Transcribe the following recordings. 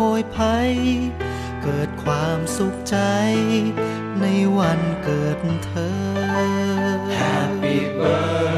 โหยภัย เกิดความสุขใจ ในวันเกิดเธอ Happy birthday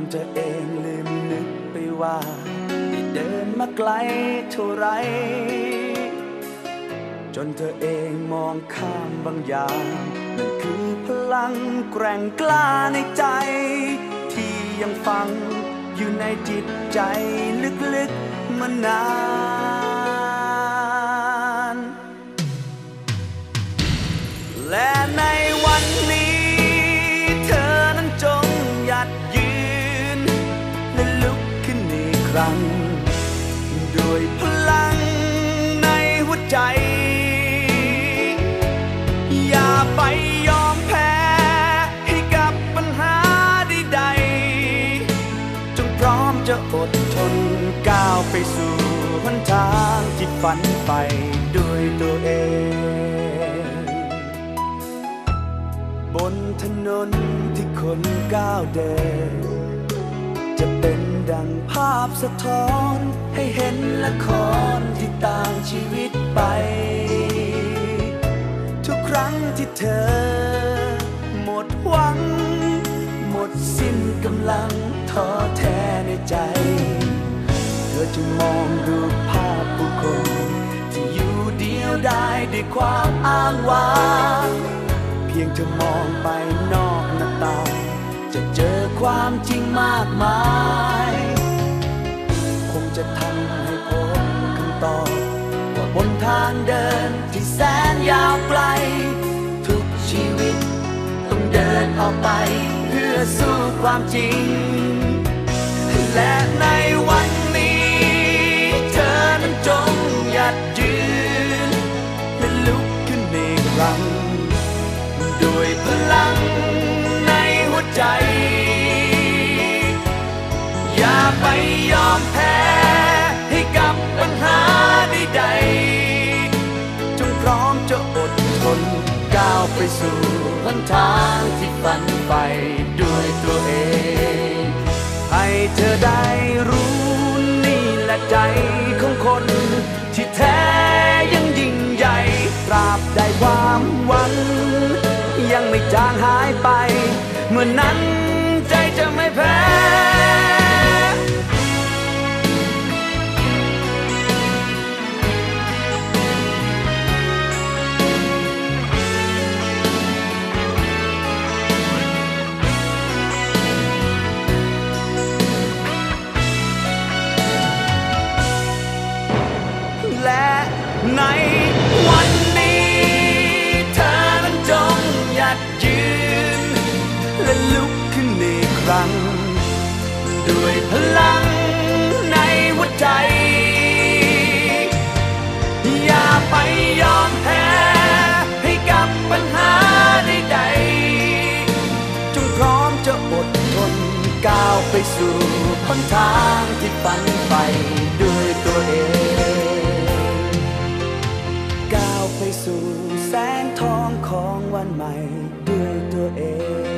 นเธอเองลืมนึกไปว่าได้เดินมาไกลเท่าไร จนเธอเองมองข้ามบางอย่างนั่นคือพลังแกร่งกล้าในใจ ที่ยังฝังอยู่ในจิตใจลึกๆมานาน รั้ง ด้วยพลังในหัวใจ อย่าไปยอมแพ้ให้กับปัญหาใดๆจงพร้อมจะอดทนก้าวไปสู่หนทางที่ฝันไปด้วยตัวเอง บนถนนที่คนก้าวเดินจะเป็น ดังภาพสะท้อน ให้เห็นละครที่ต่างชีวิตไป ทุกครั้งที่เธอ หมดหวัง หมดสิ้นกำลังท้อแท้ในใจ เธอจะมองดูภาพผู้คน ที่อยู่เดียวได้ด้วยความอ้างว้างเพียงเธอมองไปนอกหน้าต่างจะเจอความจริงมากมาย จะทำให้พบคำตอบว่าบนทางเดินที่แสนยาวไกล ทุกชีวิตต้องเดินออกไป เพื่อสู้ความจริง และในวันนี้เธอนั้นจงหยัดยืนและลุกขึ้นอีกครั้งด้วยพลังในหัวใจ อย่าไปยอมแพ้ ไปสู่หนทางที่ฝันไปด้วยตัวเอง ให้เธอได้รู้นี่แหละใจของคน ที่แท้ยังยิ่งใหญ่ตราบใดความหวัง ยังไม่จางหายไป เมื่อนั้นใจจะไม่แพ้ และในวันนี้เธอนั้นจงหยัดยืน และลุกขึ้นในครั้ง ด้วยพลังในหัวใจ อย่าไปยอมแพ้ให้กับปัญหาใดๆจงพร้อมจะอดทนก้าวไปสู่หนทางที่ฝันไปด้วยตัวเอง สู่แสงทองของวันใหม่ด้วยตัวเอง